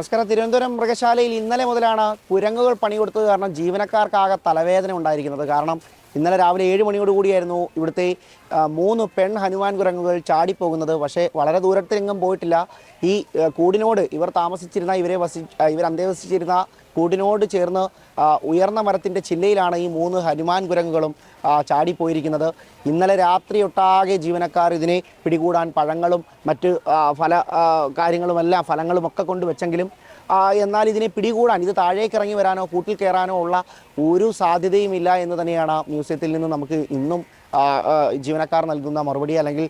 നമസ്കാരം. തിരുവനന്തപുരം മൃഗശാലയിൽ ഇന്നലെ മുതലാണ് കുരങ്ങുകൾ പണി കൊടുത്തത് കാരണം ജീവനക്കാർക്കാകെ തലവേദന ഉണ്ടായിരിക്കുന്നത്. കാരണം ഇന്നലെ രാവിലെ ഏഴ് മണിയോട് കൂടിയായിരുന്നു ഇവിടുത്തെ മൂന്ന് പെൺ ഹനുമാൻ കുരങ്ങുകൾ ചാടിപ്പോകുന്നത്. പക്ഷേ വളരെ ദൂരത്തിലെങ്ങും പോയിട്ടില്ല. ഈ കൂടിനോട് ഇവർ താമസിച്ചിരുന്ന ഇവരെ വസി ഇവർ അന്തേവസിച്ചിരുന്ന കൂടിനോട് ചേർന്ന് ഉയർന്ന മരത്തിന്റെ ചില്ലയിലാണ് ഈ മൂന്ന് ഹനുമാൻ കുരങ്ങുകളും ചാടിപ്പോയിരിക്കുന്നത്. ഇന്നലെ രാത്രി ഒട്ടാകെ ജീവനക്കാർ ഇതിനെ പിടികൂടാൻ പഴങ്ങളും മറ്റ് ഫല കാര്യങ്ങളുമെല്ലാം ഫലങ്ങളുമൊക്കെ കൊണ്ടുവച്ചെങ്കിലും എന്നാൽ ഇതിനെ പിടികൂടാൻ ഇത് താഴേക്ക് ഇറങ്ങി വരാനോ കൂട്ടിൽ കയറാനോ ഉള്ള ഒരു സാധ്യതയുമില്ല എന്ന് തന്നെയാണ് മ്യൂസിയത്തിൽ നിന്ന് നമുക്ക് ഇന്നും ജീവനക്കാർ നൽകുന്ന മറുപടി അല്ലെങ്കിൽ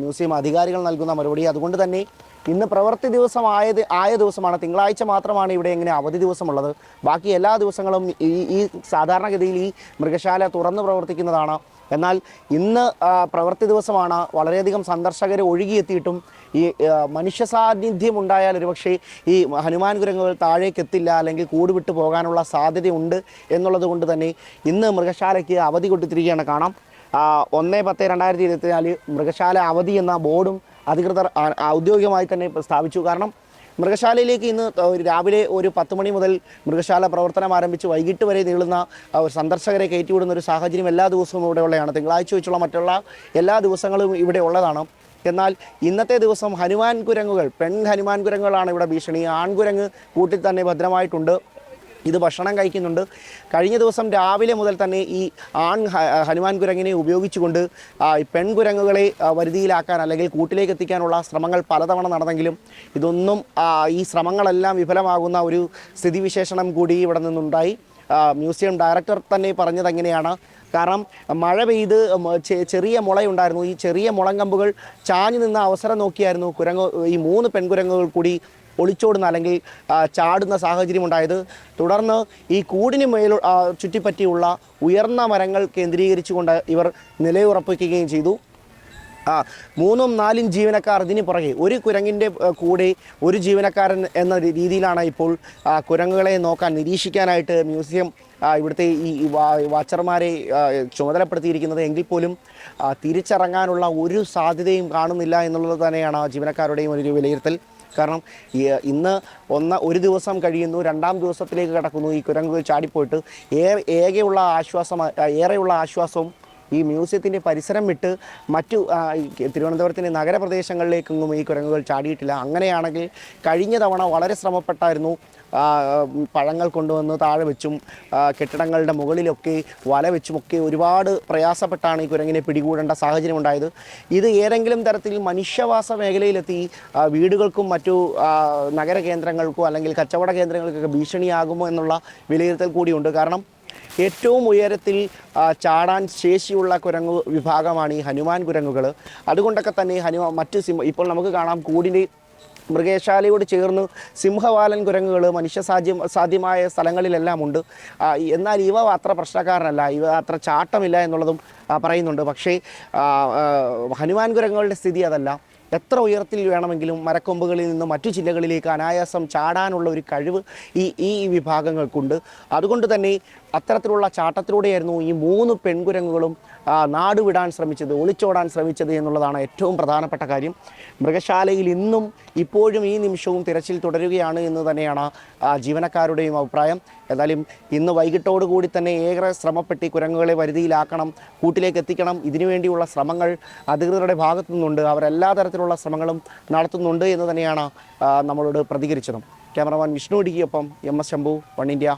മ്യൂസിയം അധികാരികൾ നൽകുന്ന മറുപടി. അതുകൊണ്ട് തന്നെ ഇന്ന് പ്രവൃത്തി ദിവസമായത് ആയ ദിവസമാണ്. തിങ്കളാഴ്ച മാത്രമാണ് ഇവിടെ ഇങ്ങനെ അവധി ദിവസമുള്ളത്. ബാക്കി എല്ലാ ദിവസങ്ങളും ഈ ഈ സാധാരണഗതിയിൽ ഈ മൃഗശാല തുറന്നു പ്രവർത്തിക്കുന്നതാണ് എന്നാൽ ഇന്ന് പ്രവൃത്തി ദിവസമാണ് വളരെയധികം സന്ദർശകർ ഒഴുകിയെത്തിയിട്ടും ഈ മനുഷ്യ സാന്നിധ്യം ഉണ്ടായാൽ ഒരുപക്ഷെ ഈ ഹനുമാൻ കുരങ്ങുകൾ താഴേക്ക് എത്തില്ല അല്ലെങ്കിൽ കൂടുവിട്ട് പോകാനുള്ള സാധ്യതയുണ്ട് എന്നുള്ളത് കൊണ്ട് തന്നെ ഇന്ന് മൃഗശാലയ്ക്ക് അവധി കൊടുത്തിരിക്കുകയാണ് കാണാം. ഒന്ന് പത്ത് രണ്ടായിരത്തി ഇരുപത്തിനാല് മൃഗശാല അവധി എന്ന ബോർഡും അധികൃതർ ഔദ്യോഗികമായി തന്നെ സ്ഥാപിച്ചു. കാരണം മൃഗശാലയിലേക്ക് ഇന്ന് രാവിലെ ഒരു പത്ത് മണി മുതൽ മൃഗശാല പ്രവർത്തനം ആരംഭിച്ച് വൈകിട്ട് വരെ നീളുന്ന സന്ദർശകരെ കയറ്റിവിടുന്ന ഒരു സാഹചര്യം എല്ലാ ദിവസവും ഇവിടെ ഉള്ളതാണ് തിങ്കളാഴ്ച വെച്ചുള്ള മറ്റുള്ള എല്ലാ ദിവസങ്ങളും ഇവിടെ ഉള്ളതാണ്. എന്നാൽ ഇന്നത്തെ ദിവസം ഹനുമാൻ കുരങ്ങുകൾ പെൺ ഹനുമാൻ കുരങ്ങുകളാണ് ഇവിടെ ഭീഷണി. ആൺകുരങ്ങ് കൂട്ടിൽ തന്നെ ഭദ്രമായിട്ടുണ്ട്. ഇത് ഭക്ഷണം കഴിക്കുന്നുണ്ട്. കഴിഞ്ഞ ദിവസം രാവിലെ മുതൽ തന്നെ ഈ ആൺ ഹനുമാൻ കുരങ്ങിനെ ഉപയോഗിച്ചുകൊണ്ട് പെൺകുരങ്ങുകളെ വരുതിയിലാക്കാൻ അല്ലെങ്കിൽ കൂട്ടിലേക്ക് എത്തിക്കാനുള്ള ശ്രമങ്ങൾ പലതവണ നടന്നെങ്കിലും ഇതൊന്നും ഈ ശ്രമങ്ങളെല്ലാം വിഫലമാകുന്ന ഒരു സ്ഥിതിവിശേഷണം കൂടി ഇവിടെ നിന്നുണ്ടായി. മ്യൂസിയം ഡയറക്ടർ തന്നെ പറഞ്ഞത് എങ്ങനെയാണ്? കാരണം മഴ പെയ്ത് ചെറിയ മുളയുണ്ടായിരുന്നു. ഈ ചെറിയ മുളങ്കമ്പുകൾ ചാഞ്ഞു നിന്ന അവസരം നോക്കിയായിരുന്നു കുരങ്ങ് ഈ മൂന്ന് പെൺകുരങ്ങുകൾ കൂടി ഒളിച്ചോടുന്ന അല്ലെങ്കിൽ ചാടുന്ന സാഹചര്യം ഉണ്ടായത്. തുടർന്ന് ഈ കൂടിന് മേൽ ചുറ്റിപ്പറ്റിയുള്ള ഉയർന്ന മരങ്ങൾ കേന്ദ്രീകരിച്ചുകൊണ്ട് ഇവർ നിലയുറപ്പിക്കുകയും ചെയ്തു. ആ മൂന്നും നാലും ജീവനക്കാർ ഇതിന് പുറകെ. ഒരു കുരങ്ങിന്റെ കൂടെ ഒരു ജീവനക്കാരൻ എന്ന രീതിയിലാണ് ഇപ്പോൾ കുരങ്ങുകളെ നോക്കാൻ നിരീക്ഷിക്കാനായിട്ട് മ്യൂസിയം ഇവിടുത്തെ ഈ വാച്ചർമാരെ ചുമതലപ്പെടുത്തിയിരിക്കുന്നത്. എങ്കിൽ പോലും തിരിച്ചിറങ്ങാനുള്ള ഒരു സാധ്യതയും കാണുന്നില്ല എന്നുള്ളത് തന്നെയാണ് ജീവനക്കാരുടെയും ഒരു വിലയിരുത്തൽ. കാരണം ഇന്ന് ഒന്ന് ഒരു ദിവസം കഴിയുന്നു രണ്ടാം ദിവസത്തിലേക്ക് കടക്കുന്നു. ഈ കുരങ്ങുകൾ ചാടിപ്പോയിട്ട് ഏറെ ഏകെയുള്ള ആശ്വാസം ഏറെയുള്ള ആശ്വാസവും ഈ മ്യൂസിയത്തിന്റെ പരിസരം വിട്ട് മറ്റു തിരുവനന്തപുരത്തിന്റെ നഗരപ്രദേശങ്ങളിലേക്കൊന്നും ഈ കുരങ്ങുകൾ ചാടിയിട്ടില്ല. അങ്ങനെയാണെങ്കിൽ കഴിഞ്ഞ തവണ വളരെ ശ്രമപ്പെട്ടായിരുന്നു പഴങ്ങൾ കൊണ്ടുവന്ന് താഴെ വെച്ചും കെട്ടിടങ്ങളുടെ മുകളിലൊക്കെ വല വെച്ചുമൊക്കെ ഒരുപാട് പ്രയാസപ്പെട്ടാണ് ഈ കുരങ്ങിനെ പിടികൂടേണ്ട സാഹചര്യം ഉണ്ടായത്. ഇത് ഏതെങ്കിലും തരത്തിൽ മനുഷ്യവാസ മേഖലയിലെത്തി വീടുകൾക്കും മറ്റു നഗര കേന്ദ്രങ്ങൾക്കോ അല്ലെങ്കിൽ കച്ചവട കേന്ദ്രങ്ങൾക്കൊക്കെ ഭീഷണിയാകുമോ എന്നുള്ള വിലയിരുത്തൽ കൂടിയുണ്ട്. കാരണം ഏറ്റവും ഉയരത്തിൽ ചാടാൻ ശേഷിയുള്ള കുരങ്ങു വിഭാഗമാണ് ഈ ഹനുമാൻ കുരങ്ങുകൾ അതുകൊണ്ടൊക്കെ തന്നെ ഹനുമാൻ മറ്റ് സിംഹ ഇപ്പോൾ നമുക്ക് കാണാം കൂടിന്റെ മൃഗശാലയോട് ചേർന്ന് സിംഹവാലൻ കുരങ്ങുകൾ മനുഷ്യ സാധ്യം സാധ്യമായ സ്ഥലങ്ങളിലെല്ലാം ഉണ്ട്. എന്നാൽ ഇവ അത്ര പ്രശ്നക്കാരനല്ല. ഇവ അത്ര ചാട്ടമില്ല എന്നുള്ളതും പറയുന്നുണ്ട്. പക്ഷേ ഹനുമാൻ കുരങ്ങുകളുടെ സ്ഥിതി അതല്ല. എത്ര ഉയരത്തിൽ വേണമെങ്കിലും മരക്കൊമ്പുകളിൽ നിന്ന് മറ്റു ജില്ലകളിലേക്ക് അനായാസം ചാടാനുള്ള ഒരു കഴിവ് ഈ ഈ വിഭാഗങ്ങൾക്കുണ്ട്. അതുകൊണ്ട് തന്നെ അത്തരത്തിലുള്ള ചാട്ടത്തിലൂടെയായിരുന്നു ഈ മൂന്ന് പെൺകുരങ്ങുകളും നാടുവിടാൻ നാട് വിടാൻ ശ്രമിച്ചത് ഒളിച്ചോടാൻ ശ്രമിച്ചത് എന്നുള്ളതാണ് ഏറ്റവും പ്രധാനപ്പെട്ട കാര്യം. മൃഗശാലയിൽ ഇന്നും ഇപ്പോഴും ഈ നിമിഷവും തിരച്ചിൽ തുടരുകയാണ് എന്ന് തന്നെയാണ് ജീവനക്കാരുടെയും അഭിപ്രായം. എന്നാലും ഇന്ന് വൈകിട്ടോടുകൂടി തന്നെ ഏറെ ശ്രമപ്പെട്ട് കുരങ്ങുകളെ വരുതിയിലാക്കണം കൂട്ടിലേക്ക് എത്തിക്കണം. ഇതിനുവേണ്ടിയുള്ള ശ്രമങ്ങൾ അധികൃതരുടെ ഭാഗത്തു നിന്നുണ്ട് അവരെല്ലാ തരത്തിലുള്ള ശ്രമങ്ങളും നടത്തുന്നുണ്ട് എന്ന് തന്നെയാണ് നമ്മളോട് പ്രതികരിച്ചതും. Cameraman Vishnu ഇടുക്കിയൊപ്പം M S Shambhu one India.